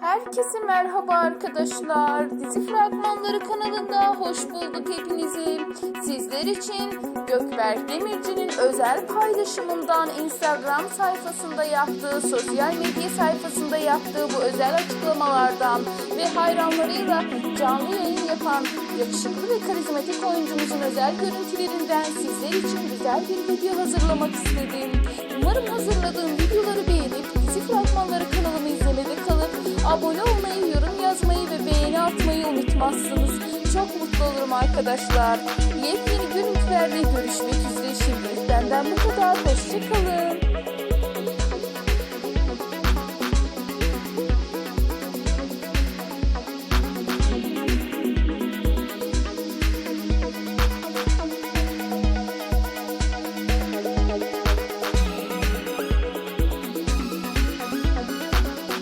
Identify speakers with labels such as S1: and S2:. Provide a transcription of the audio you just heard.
S1: Herkese merhaba arkadaşlar. Dizi Fragmanları kanalında hoş bulduk hepinizi. Sizler için Gökberk Demirci'nin özel paylaşımından Instagram sayfasında yaptığı, sosyal medya sayfasında yaptığı bu özel açıklamalardan ve hayranlarıyla canlı yayın yapan yakışıklı ve karizmatik oyuncumuzun özel görüntülerinden sizler için güzel bir video hazırlamak istedim. Abone olmayı, yorum yazmayı ve beğeni atmayı unutmazsınız. Çok mutlu olurum arkadaşlar. Yepyeni görüntülerde görüşmek üzere şimdilik benden bu kadar. Hoşçakalın.